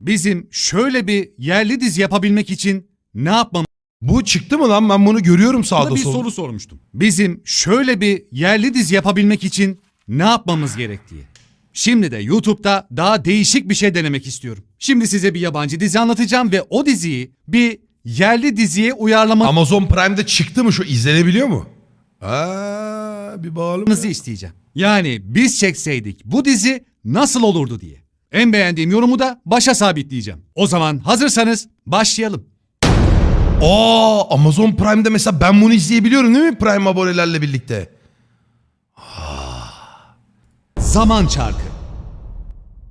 Bizim şöyle bir yerli dizi yapabilmek için ne yapmamız Bu çıktı mı lan? Ben bunu görüyorum sağda bir solda. soru sormuştum. Bizim şöyle bir yerli dizi yapabilmek için ne yapmamız gerek diye. Şimdi de YouTube'da daha değişik bir şey denemek istiyorum. Şimdi size bir yabancı dizi anlatacağım ve o diziyi bir yerli diziye uyarlamanızı Amazon Prime'de çıktı mı şu izlenebiliyor mu? Aa, bir bağlı isteyeceğim. Yani biz çekseydik bu dizi nasıl olurdu diye. En beğendiğim yorumu da başa sabitleyeceğim. O zaman hazırsanız başlayalım. Aa, Amazon Prime'de mesela ben bunu izleyebiliyorum değil mi Prime abonelerle birlikte? Zaman Çarkı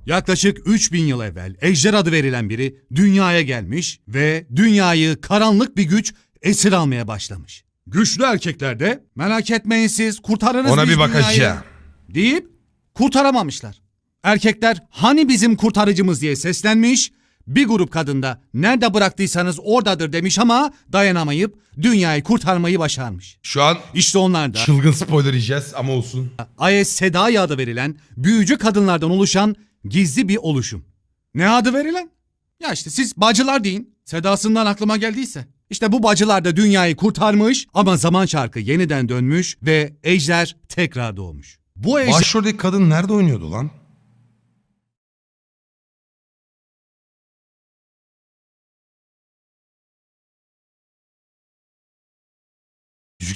Yaklaşık 3000 yıl evvel Ejder adı verilen biri dünyaya gelmiş ve dünyayı karanlık bir güç esir almaya başlamış. Güçlü erkekler de merak etmeyin siz kurtarırız Ona biz bir bakacağım. dünyayı deyip kurtaramamışlar. Erkekler hani bizim kurtarıcımız diye seslenmiş, bir grup kadında nerede bıraktıysanız oradadır demiş ama dayanamayıp dünyayı kurtarmayı başarmış. Şu an İşte onlar da çılgın spoiler yiyeceğiz ama olsun. Ayes Sedai adı verilen büyücü kadınlardan oluşan gizli bir oluşum. Ne adı verilen? Ya işte siz bacılar deyin. Sedasından aklıma geldiyse. İşte bu bacılar da dünyayı kurtarmış ama zaman çarkı yeniden dönmüş ve ejder tekrar doğmuş. Bu ejder Başroldeki kadın nerede oynuyordu lan?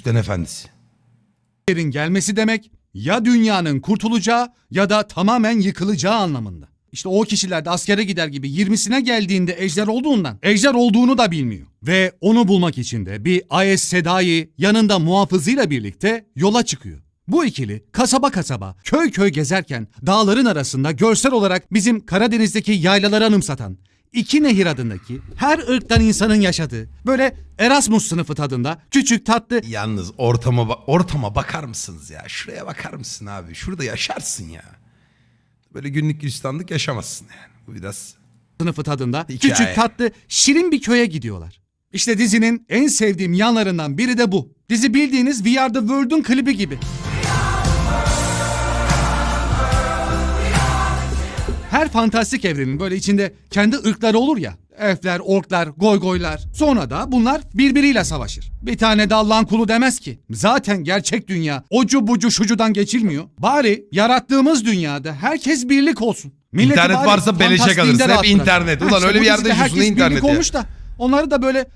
Yüzüklerin Efendisi. ejderin gelmesi demek ya dünyanın kurtulacağı ya da tamamen yıkılacağı anlamında. İşte o kişiler de askere gider gibi 20'sine geldiğinde ejder olduğundan ejder olduğunu da bilmiyor. Ve onu bulmak için de bir Ayes Sedai yanında muhafızıyla birlikte yola çıkıyor. Bu ikili kasaba kasaba, köy köy gezerken dağların arasında görsel olarak bizim Karadeniz'deki yaylaları anımsatan iki nehir adındaki her ırktan insanın yaşadığı böyle Erasmus sınıfı tadında küçük tatlı Yalnız ortama ba- ortama bakar mısınız ya? Şuraya bakar mısın abi? Şurada yaşarsın ya. Böyle günlük gülistanlık yaşamazsın yani. Bu biraz sınıfı tadında Hikaye. küçük tatlı şirin bir köye gidiyorlar. İşte dizinin en sevdiğim yanlarından biri de bu. Dizi bildiğiniz We Are The World'un klibi gibi. Her fantastik evrenin böyle içinde kendi ırkları olur ya. Elfler, orklar, goygoylar. Sonra da bunlar birbiriyle savaşır. Bir tane dallan kulu demez ki. Zaten gerçek dünya ocu bucu şucudan geçilmiyor. Bari yarattığımız dünyada herkes birlik olsun. Milleti İnternet varsa beleşe kalırız. Hep internet. Ulan işte öyle bir yerde yaşıyorsun, herkes internet birlik ya. olmuş da onları da böyle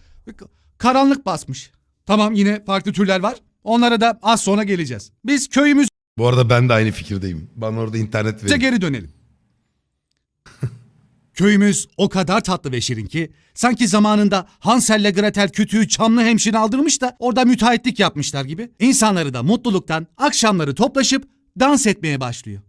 karanlık basmış. Tamam yine farklı türler var. Onlara da az sonra geleceğiz. Biz köyümüze Bu arada ben de aynı fikirdeyim. Bana orada internet verin. geri dönelim. Köyümüz o kadar tatlı ve şirin ki sanki zamanında Hansel'le Gretel kütüğü çamlı hemşire aldırmış da orada müteahhitlik yapmışlar gibi. İnsanları da mutluluktan akşamları toplaşıp dans etmeye başlıyor.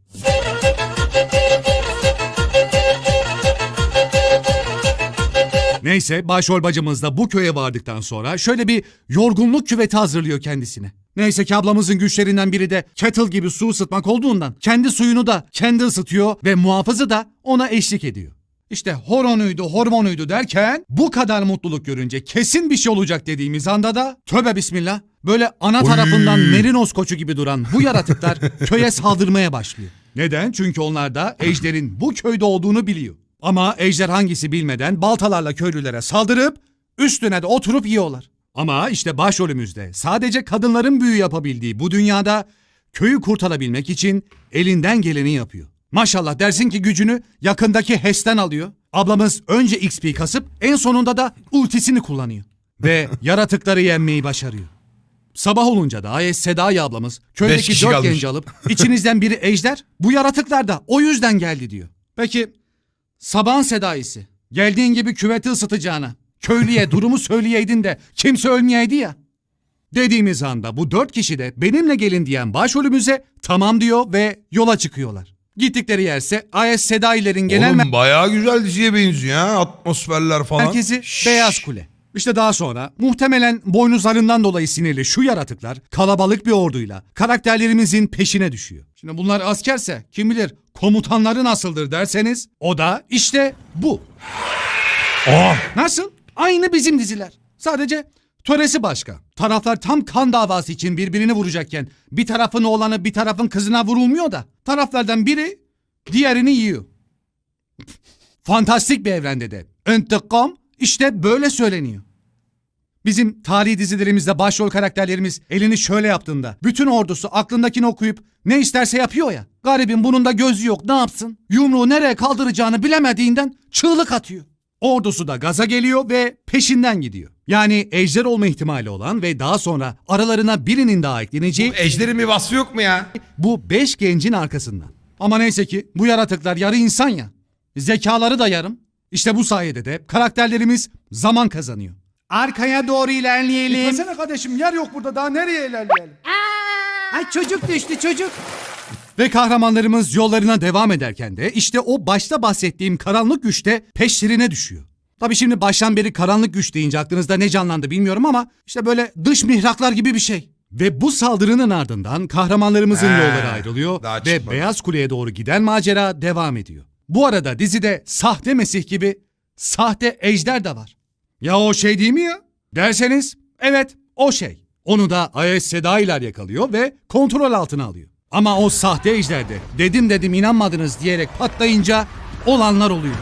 Neyse başrol bacımız da bu köye vardıktan sonra şöyle bir yorgunluk küveti hazırlıyor kendisine. Neyse ki ablamızın güçlerinden biri de kettle gibi su ısıtmak olduğundan kendi suyunu da kendi ısıtıyor ve muhafızı da ona eşlik ediyor. İşte horonuydu hormonuydu derken bu kadar mutluluk görünce kesin bir şey olacak dediğimiz anda da tövbe bismillah böyle ana Oy. tarafından merinos koçu gibi duran bu yaratıklar köye saldırmaya başlıyor. Neden? Çünkü onlar da ejderin bu köyde olduğunu biliyor. Ama ejder hangisi bilmeden baltalarla köylülere saldırıp üstüne de oturup yiyorlar. Ama işte başrolümüzde sadece kadınların büyü yapabildiği bu dünyada köyü kurtarabilmek için elinden geleni yapıyor. Maşallah dersin ki gücünü yakındaki HES'ten alıyor. Ablamız önce XP kasıp en sonunda da ultisini kullanıyor. Ve yaratıkları yenmeyi başarıyor. Sabah olunca da Ayes Sedai ablamız köydeki kişi dört kalmış. genci alıp içinizden biri ejder bu yaratıklar da o yüzden geldi diyor. Peki sabahın Sedai'si geldiğin gibi küveti ısıtacağına köylüye durumu söyleyeydin de kimse ölmeyeydi ya. Dediğimiz anda bu dört kişi de benimle gelin diyen başrolümüze tamam diyor ve yola çıkıyorlar. Gittikleri yerse Ayes Sedai'lerin genel Oğlum bayağı güzel diziye benziyor ha. Atmosferler falan. merkezi Şşş. Beyaz Kule. İşte daha sonra muhtemelen boynuzlarından dolayı sinirli şu yaratıklar kalabalık bir orduyla karakterlerimizin peşine düşüyor. Şimdi bunlar askerse kim bilir komutanları nasıldır derseniz o da işte bu. Aa, Nasıl? Aynı bizim diziler. Sadece töresi başka. Taraflar tam kan davası için birbirini vuracakken bir tarafın oğlanı bir tarafın kızına vurulmuyor da taraflardan biri diğerini yiyor. Fantastik bir evrende de. İntikam işte böyle söyleniyor. Bizim tarihi dizilerimizde başrol karakterlerimiz elini şöyle yaptığında bütün ordusu aklındakini okuyup ne isterse yapıyor ya. Garibin bunun da gözü yok ne yapsın? Yumruğu nereye kaldıracağını bilemediğinden çığlık atıyor. Ordusu da gaza geliyor ve peşinden gidiyor. Yani ejder olma ihtimali olan ve daha sonra aralarına birinin daha ekleneceği Bu ejderin bir vasfı yok mu ya? bu beş gencin arkasından. Ama neyse ki bu yaratıklar yarı insan ya. Zekaları da yarım. İşte bu sayede de karakterlerimiz zaman kazanıyor. Arkaya doğru ilerleyelim. Gitmesene kardeşim yer yok burada daha nereye ilerleyelim? Ay çocuk düştü çocuk. Ve kahramanlarımız yollarına devam ederken de işte o başta bahsettiğim karanlık güçte peşlerine düşüyor. Tabi şimdi baştan beri karanlık güç deyince aklınızda ne canlandı bilmiyorum ama işte böyle dış mihraklar gibi bir şey. Ve bu saldırının ardından kahramanlarımızın He, yolları ayrılıyor daha ve çıkmadı. Beyaz Kule'ye doğru giden macera devam ediyor. Bu arada dizide sahte Mesih gibi sahte ejder de var. Ya o şey değil mi ya? Derseniz evet o şey. Onu da Ayes Sedai'ler yakalıyor ve kontrol altına alıyor. Ama o sahte ejderde dedim dedim inanmadınız diyerek patlayınca olanlar oluyor.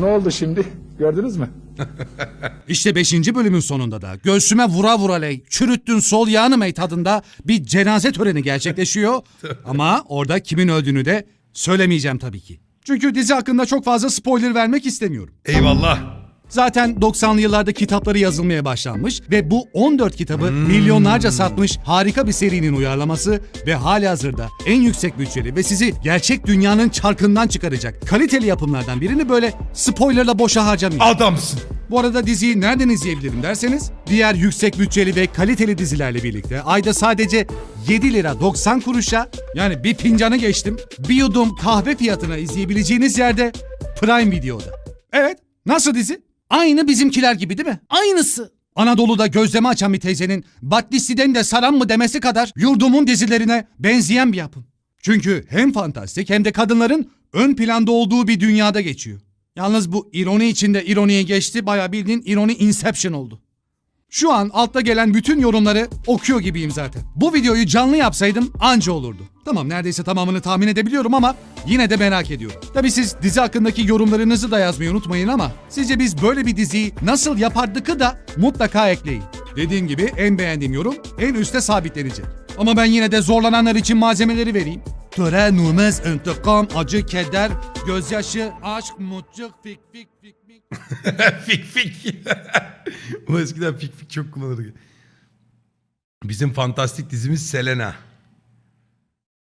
Ne oldu şimdi? Gördünüz mü? İşte 5. bölümün sonunda da göğsüme vura vura ley çürüttün sol yağını mey tadında bir cenaze töreni gerçekleşiyor. Ama orada kimin öldüğünü de söylemeyeceğim tabii ki. Çünkü dizi hakkında çok fazla spoiler vermek istemiyorum. Eyvallah. Zaten 90'lı yıllarda kitapları yazılmaya başlanmış ve bu 14 kitabı milyonlarca satmış harika bir serinin uyarlaması ve hali hazırda en yüksek bütçeli ve sizi gerçek dünyanın çarkından çıkaracak kaliteli yapımlardan birini böyle spoilerla boşa harcamayın. Adamsın. Bu arada diziyi nereden izleyebilirim derseniz diğer yüksek bütçeli ve kaliteli dizilerle birlikte ayda sadece 7 lira 90 kuruşa yani bir fincanı geçtim bir yudum kahve fiyatına izleyebileceğiniz yerde Prime Video'da. Evet nasıl dizi? Aynı bizimkiler gibi değil mi? Aynısı. Anadolu'da gözleme açan bir teyzenin Battisti'den de saran mı demesi kadar yurdumun dizilerine benzeyen bir yapım. Çünkü hem fantastik hem de kadınların ön planda olduğu bir dünyada geçiyor. Yalnız bu ironi içinde ironiye geçti bayağı bildiğin ironi inception oldu. Şu an altta gelen bütün yorumları okuyor gibiyim zaten. Bu videoyu canlı yapsaydım anca olurdu. Tamam neredeyse tamamını tahmin edebiliyorum ama yine de merak ediyorum. Tabi siz dizi hakkındaki yorumlarınızı da yazmayı unutmayın ama sizce biz böyle bir diziyi nasıl yapardıkı da mutlaka ekleyin. Dediğim gibi en beğendiğim yorum en üste sabitlenecek. Ama ben yine de zorlananlar için malzemeleri vereyim. Töre, numez, intikam, acı, keder, gözyaşı, aşk, mutluluk, fik fik fik. fik fik. Bu eskiden fik fik çok kullanırdı. Bizim fantastik dizimiz Selena.